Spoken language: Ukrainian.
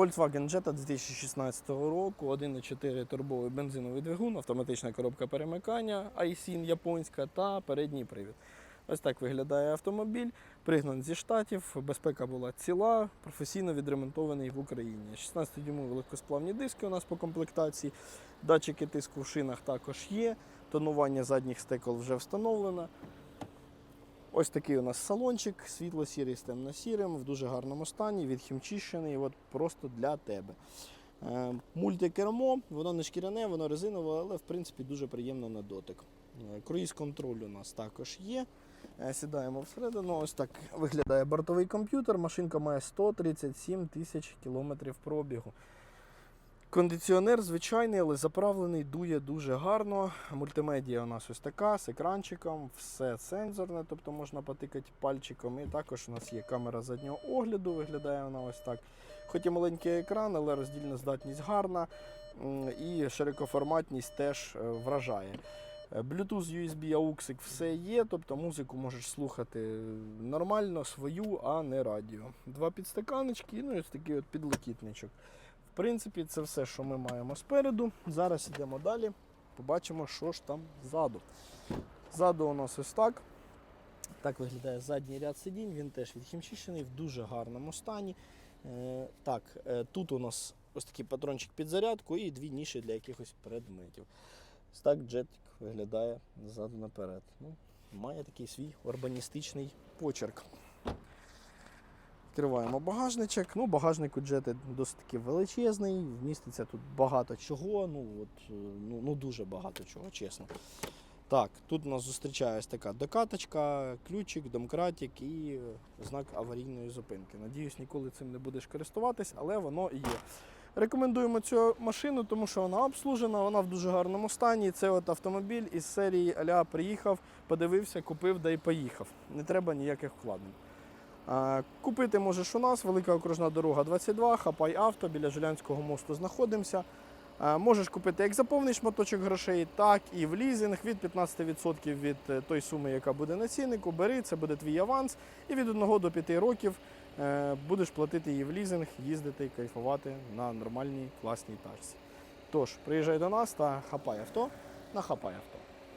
Volkswagen Jetta 2016 року, 1,4 турбовий бензиновий двигун, автоматична коробка перемикання, iSIN японська та передній привід. Ось так виглядає автомобіль. Пригнан зі штатів, безпека була ціла, професійно відремонтований в Україні. 16-дюймові легкосплавні диски у нас по комплектації, датчики тиску в шинах також є, тонування задніх стекол вже встановлено. Ось такий у нас салончик, світло-сірий з темно-сірим, в дуже гарному стані, відхімчищений, от просто для тебе. Е, Мультикермо, воно не шкіряне, воно резинове, але в принципі дуже приємно на дотик. Е, Круїз-контроль у нас також є. Е, Сідаємо всередину. Ось так виглядає бортовий комп'ютер. Машинка має 137 тисяч кілометрів пробігу. Кондиціонер звичайний, але заправлений, дує дуже гарно. Мультимедія у нас ось така з екранчиком, все сенсорне, тобто можна потикати пальчиком. І також у нас є камера заднього огляду, виглядає вона ось так. Хоч і маленький екран, але роздільна здатність гарна і широкоформатність теж е, вражає. Е, Bluetooth, USB, AUX все є, тобто музику можеш слухати нормально, свою, а не радіо. Два підстаканечки, ну і ось такий от підлокітничок. Принципі, це все, що ми маємо спереду. Зараз йдемо далі, побачимо, що ж там ззаду. Ззаду у нас ось так. Так виглядає задній ряд сидінь, він теж відхімчищений в дуже гарному стані. Е, так, е, тут у нас ось такий патрончик під зарядку і дві ніші для якихось предметів. Ось так джетик виглядає ззаду наперед. Ну, має такий свій урбаністичний почерк. Відкриваємо багажничок. Ну, багажник у джети досить таки величезний, вміститься тут багато чого, ну, от, е, ну, ну дуже багато чого, чесно. Так, тут у нас зустрічає така докаточка, ключик, домкратик і е, знак аварійної зупинки. Надіюсь, ніколи цим не будеш користуватись, але воно є. Рекомендуємо цю машину, тому що вона обслужена, вона в дуже гарному стані. Це от автомобіль із серії Аля приїхав, подивився, купив да й поїхав. Не треба ніяких вкладень. А, Купити можеш у нас, велика окружна дорога 22, хапай авто, біля Жилянського мосту знаходимося. Можеш купити як за повний шматочок грошей, так і в лізинг від 15% від е, той суми, яка буде на ціннику. Бери, це буде твій аванс, і від 1 до 5 років е, будеш платити її в лізинг, їздити кайфувати на нормальній класній тачці. Тож, приїжджай до нас та хапай авто на хапай авто.